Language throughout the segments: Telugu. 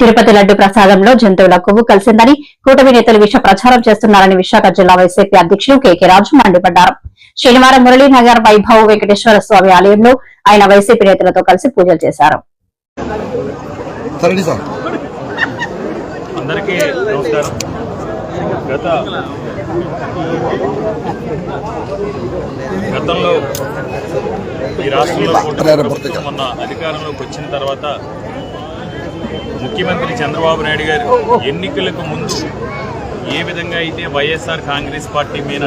తిరుపతి లడ్డు ప్రసాదంలో జంతువుల కొవ్వు కలిసిందని కూటమి నేతలు విష ప్రచారం చేస్తున్నారని విశాఖ జిల్లా వైసీపీ అధ్యక్షులు కెకే రాజు మండిపడ్డారు. శనివారం మురళీనగర్ వైభవ్ వెంకటేశ్వర స్వామి ఆలయంలో ఆయన వైసీపీ నేతలతో కలిసి పూజలు చేశారు. సరే సార్. అందరికీ నమస్కారం. గత గతంలో ఈ రాష్ట్రంలో కూటమి ప్రభుత్వం మొన్న అధికారంలోకి వచ్చిన తర్వాత ముఖ్యమంత్రి చంద్రబాబు నాయుడు గారు ఎన్నికలకు ముందు ఏ విధంగా అయితే వైఎస్ఆర్ కాంగ్రెస్ పార్టీ మీద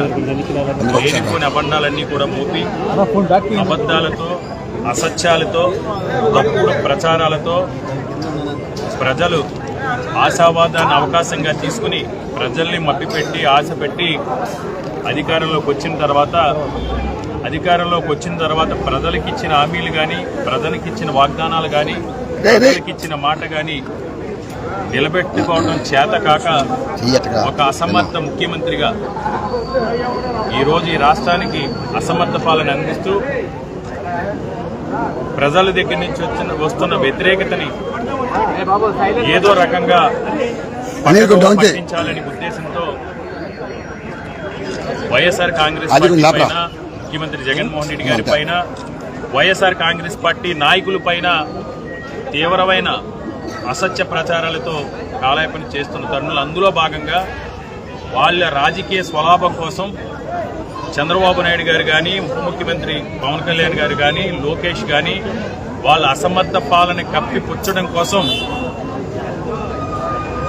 లేనిపోని అబండాలన్నీ కూడా మోపి అబద్ధాలతో అసత్యాలతో తప్పుడు ప్రచారాలతో ప్రజలు ఆశావాదాన్ని అవకాశంగా తీసుకుని ప్రజల్ని మభ్యపెట్టి ఆశ పెట్టి అధికారంలోకి వచ్చిన తర్వాత అధికారంలోకి వచ్చిన తర్వాత ప్రజలకు ఇచ్చిన హామీలు కానీ ప్రజలకు ఇచ్చిన వాగ్దానాలు కానీ ప్రజలకు ఇచ్చిన మాట కానీ నిలబెట్టుకోవడం చేత కాక ఒక అసమర్థ ముఖ్యమంత్రిగా ఈరోజు ఈ రాష్ట్రానికి అసమర్థ పాలన అందిస్తూ ప్రజల దగ్గర నుంచి వచ్చిన వస్తున్న వ్యతిరేకతని ఏదో రకంగా. పట్టించాలని ఉద్దేశంతో వైఎస్ఆర్ కాంగ్రెస్ ముఖ్యమంత్రి జగన్మోహన్ రెడ్డి గారి పైన వైఎస్ఆర్ కాంగ్రెస్ పార్టీ నాయకుల పైన తీవ్రమైన అసత్య ప్రచారాలతో కాలాయపని చేస్తున్న తరుణులు అందులో భాగంగా వాళ్ళ రాజకీయ స్వలాభం కోసం చంద్రబాబు నాయుడు గారు కానీ ఉప ముఖ్యమంత్రి పవన్ కళ్యాణ్ గారు కానీ లోకేష్ కానీ వాళ్ళ అసమర్థ పాలన కప్పిపుచ్చడం కోసం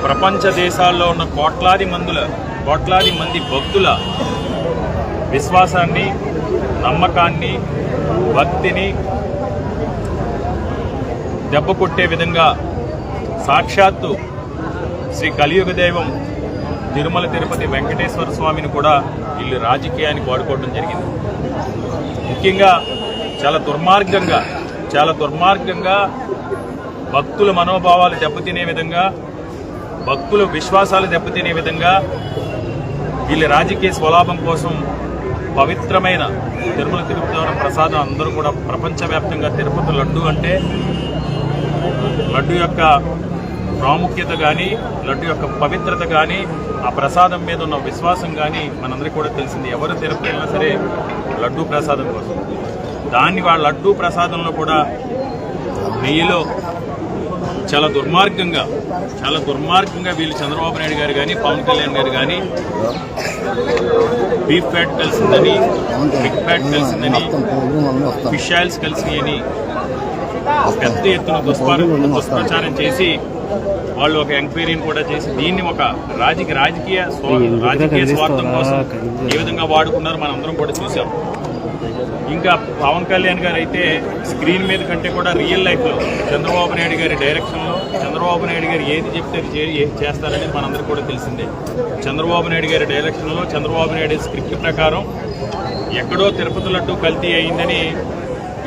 ప్రపంచ దేశాల్లో ఉన్న కోట్లాది మందుల కోట్లాది మంది భక్తుల విశ్వాసాన్ని నమ్మకాన్ని భక్తిని దెబ్బ కొట్టే విధంగా సాక్షాత్తు శ్రీ కలియుగ దైవం తిరుమల తిరుపతి వెంకటేశ్వర స్వామిని కూడా వీళ్ళు రాజకీయానికి వాడుకోవడం జరిగింది. ముఖ్యంగా చాలా దుర్మార్గంగా చాలా దుర్మార్గంగా భక్తుల మనోభావాలు దెబ్బతినే విధంగా భక్తుల విశ్వాసాలు దెబ్బతినే విధంగా వీళ్ళ రాజకీయ స్వలాభం కోసం పవిత్రమైన తిరుమల తిరుపతి ప్రసాదం అందరూ కూడా ప్రపంచవ్యాప్తంగా తిరుపతి లడ్డు అంటే లడ్డు యొక్క ప్రాముఖ్యత కానీ లడ్డు యొక్క పవిత్రత కానీ ఆ ప్రసాదం మీద ఉన్న విశ్వాసం కానీ మనందరికీ కూడా తెలిసింది. ఎవరు తిరుపతి వెళ్ళినా సరే లడ్డు ప్రసాదం కోసం. దాన్ని వాళ్ళ లడ్డు ప్రసాదంలో కూడా నెయ్యిలో చాలా దుర్మార్గంగా చాలా దుర్మార్గంగా వీళ్ళు చంద్రబాబు నాయుడు గారు కానీ పవన్ కళ్యాణ్ గారు కానీ బీఫ్ ఫ్యాట్ కలిసిందని బిగ్ ఫ్యాట్ కలిసిందని ఫిష్ ఆయిల్స్ కలిసినాయని పెద్ద ఎత్తున దుష్పార దుష్ప్రచారం చేసి వాళ్ళు ఒక ఎంక్వైరీని కూడా చేసి దీన్ని ఒక రాజకీయ రాజకీయ రాజకీయ స్వార్థం కోసం ఏ విధంగా వాడుకున్నారో మనం అందరం కూడా చూసాం. ఇంకా పవన్ కళ్యాణ్ గారు అయితే స్క్రీన్ మీద కంటే కూడా రియల్ లైఫ్లో చంద్రబాబు నాయుడు గారి డైరెక్షన్లో చంద్రబాబు నాయుడు గారు ఏది చెప్తే చేస్తారని మనందరికీ కూడా తెలిసిందే. చంద్రబాబు నాయుడు గారి డైరెక్షన్లో చంద్రబాబు నాయుడు స్క్రిప్ట్ ప్రకారం ఎక్కడో తిరుపతి లడ్డు కల్తీ అయిందని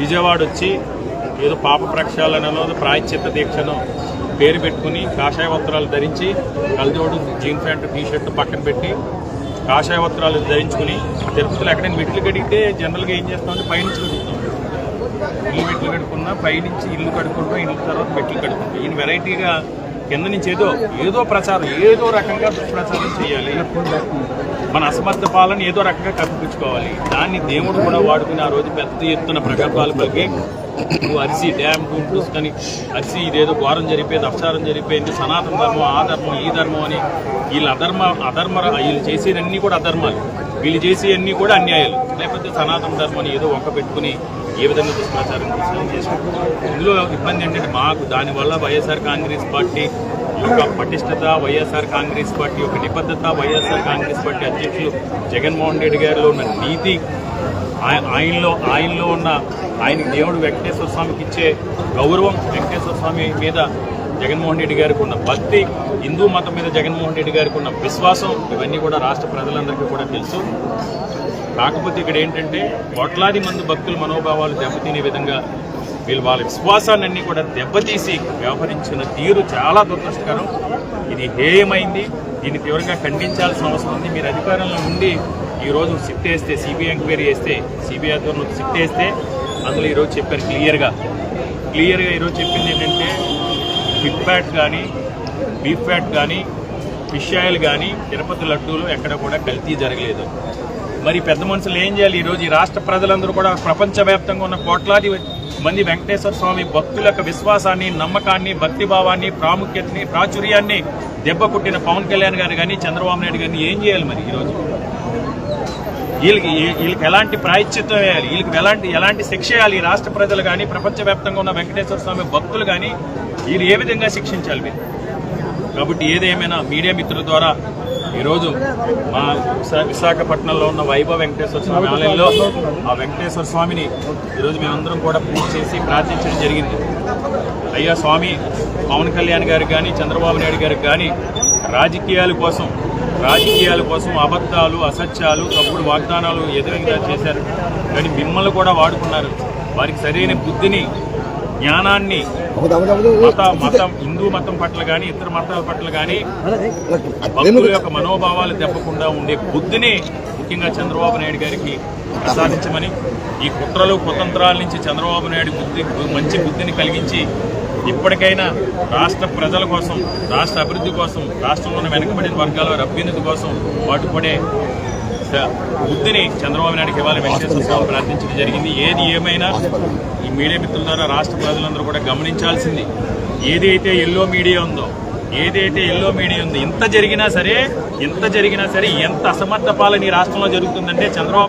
విజయవాడ వచ్చి ఏదో పాప ప్రక్షాళనలో ప్రాయశ్చిత్త దీక్షను పేరు పెట్టుకుని కాషాయ వస్త్రాలు ధరించి కలజోడు జీన్ ప్యాంట్ టీషర్ట్ పక్కన పెట్టి కాషాయ వస్త్రాలు ధరించుకుని తిరుపతిలో ఎక్కడైనా మెట్లు కడిగితే జనరల్గా ఏం చేస్తామంటే పైనుంచి కడుగుతాం. ఇల్లు మెట్లు కడుక్కున్నా పైనుంచి ఇల్లు కడుక్కుంటాం ఇల్లు తర్వాత మెట్లు కడుక్కుంటాం. ఈయన వెరైటీగా కింద నుంచి ఏదో ఏదో ప్రచారం ఏదో రకంగా దుష్ప్రచారం చేయాలి. మన అసమర్థ పాలన ఏదో రకంగా కప్పించుకోవాలి దాన్ని దేవుడు కూడా వాడుకుని ఆ రోజు పెద్ద ఎత్తున ప్రగల్భాలు పలికి నువ్వు అరిసి డ్యామ్ టూస్ అరిసి ఇదేదో ఘోరం జరిపేది అపచారం జరిపోయింది సనాతన ధర్మం ఆ ధర్మం ఈ ధర్మం అని. వీళ్ళు అధర్మ అధర్మ వీళ్ళు చేసేవన్నీ కూడా అధర్మాలు. వీళ్ళు చేసేవన్నీ కూడా అన్యాయాలు. లేకపోతే సనాతన ధర్మం అని ఏదో ఒక్క పెట్టుకుని ఏ విధంగా దుష్ప్రచారం చేశారని ఇందులో ఇబ్బంది ఏంటంటే మాకు దానివల్ల వైఎస్ఆర్ కాంగ్రెస్ పార్టీ యొక్క పటిష్టత వైఎస్ఆర్ కాంగ్రెస్ పార్టీ యొక్క నిబద్ధత వైఎస్ఆర్ కాంగ్రెస్ పార్టీ అధ్యక్షులు జగన్మోహన్ రెడ్డి గారిలో ఉన్న నీతి ఆయనలో ఆయనలో ఉన్న ఆయనకి దేవుడు వెంకటేశ్వర స్వామికి ఇచ్చే గౌరవం వెంకటేశ్వర స్వామి మీద జగన్మోహన్ రెడ్డి గారికి ఉన్న భక్తి హిందూ మతం మీద జగన్మోహన్ రెడ్డి గారికి ఉన్న విశ్వాసం ఇవన్నీ కూడా రాష్ట్ర ప్రజలందరికీ కూడా తెలుసు. కాకపోతే ఇక్కడ ఏంటంటే కోట్లాది మంది భక్తుల మనోభావాలు దెబ్బతినే విధంగా వీళ్ళు వాళ్ళ విశ్వాసాన్ని కూడా దెబ్బతీసి వ్యవహరించిన తీరు చాలా దురదృష్టకరం. ఇది హేయమైంది. దీన్ని తీవ్రంగా ఖండించాల్సిన అవసరం ఉంది. మీరు అధికారంలో ఉండి ఈరోజు సిట్ వేస్తే సిబిఐ ఎంక్వైరీ చేస్తే సిబిఐ ఆధ్వర్యంలో సిట్ వేస్తే అందులో ఈరోజు చెప్పారు క్లియర్గా. క్లియర్గా ఈరోజు చెప్పింది ఏంటంటే ఫిట్ ఫ్యాట్ కానీ బీఫ్ ఫ్యాట్ కానీ ఫిష్ ఆయిల్ కానీ తిరుపతి లడ్డూలు ఎక్కడ కూడా కల్తీ జరగలేదు. మరి పెద్ద మనుషులు ఏం చేయాలి ఈరోజు? ఈ రాష్ట్ర ప్రజలందరూ కూడా ప్రపంచవ్యాప్తంగా ఉన్న కోట్లాది మంది వెంకటేశ్వర స్వామి భక్తుల యొక్క విశ్వాసాన్ని నమ్మకాన్ని భక్తిభావాన్ని ప్రాముఖ్యతని ప్రాచుర్యాన్ని దెబ్బ కొట్టిన పవన్ కళ్యాణ్ గారు కానీ చంద్రబాబు నాయుడు గారిని ఏం చేయాలి మరి ఈరోజు? వీళ్ళకి వీళ్ళకి ఎలాంటి ప్రాయశ్చిత్వం వేయాలి? వీళ్ళకి ఎలాంటి ఎలాంటి శిక్ష వేయాలి? ఈ రాష్ట్ర ప్రజలు కానీ ప్రపంచవ్యాప్తంగా ఉన్న వెంకటేశ్వర స్వామి భక్తులు కానీ వీళ్ళు ఏ విధంగా శిక్షించాలి మీరు? కాబట్టి ఏదేమైనా మీడియా మిత్రుల ద్వారా ఈరోజు మా విశాఖపట్నంలో ఉన్న వైభవ వెంకటేశ్వర స్వామి ఆలయంలో ఆ వెంకటేశ్వర స్వామిని ఈరోజు మేమందరం కూడా పూజ చేసి ప్రార్థించడం జరిగింది. అయ్యా స్వామి పవన్ కళ్యాణ్ గారికి కానీ చంద్రబాబు నాయుడు గారికి కానీ రాజకీయాల కోసం రాజకీయాల కోసం అబద్ధాలు అసత్యాలు తప్పుడు వాగ్దానాలు ఎదురంగా చేశారు. కానీ మిమ్మల్ని కూడా వాడుకున్నారు. వారికి సరైన బుద్ధిని జ్ఞానాన్ని మత మతం హిందూ మతం పట్ల కానీ ఇతర మతాల పట్ల కానీ భక్తుల యొక్క మనోభావాలు దెబ్బకుండా ఉండే బుద్ధిని ముఖ్యంగా చంద్రబాబు నాయుడు గారికి ప్రసాదించమని ఈ కుట్రలు కుతంత్రాల నుంచి చంద్రబాబు నాయుడు బుద్ధి మంచి బుద్ధిని కలిగించి ఇప్పటికైనా రాష్ట్ర ప్రజల కోసం రాష్ట్ర అభివృద్ధి కోసం రాష్ట్రంలోని వెనుకబడిన వర్గాల వారి అభ్యున్నతి కోసం పాటుపడే బుద్ధిని చంద్రబాబు నాయుడుకి ఇవాళ వెంకటేశ్వర స్వామి ప్రార్థించడం జరిగింది. ఏది ఏమైనా ఈ మీడియా మిత్రుల ద్వారా రాష్ట్ర ప్రజలందరూ కూడా గమనించాల్సింది. ఏదైతే ఎల్లో మీడియా ఉందో ఏదైతే ఎల్లో మీడియా ఉందో ఇంత జరిగినా సరే ఇంత జరిగినా సరే ఎంత అసమర్థ పాలన ఈ రాష్ట్రంలో జరుగుతుందంటే చంద్రబాబు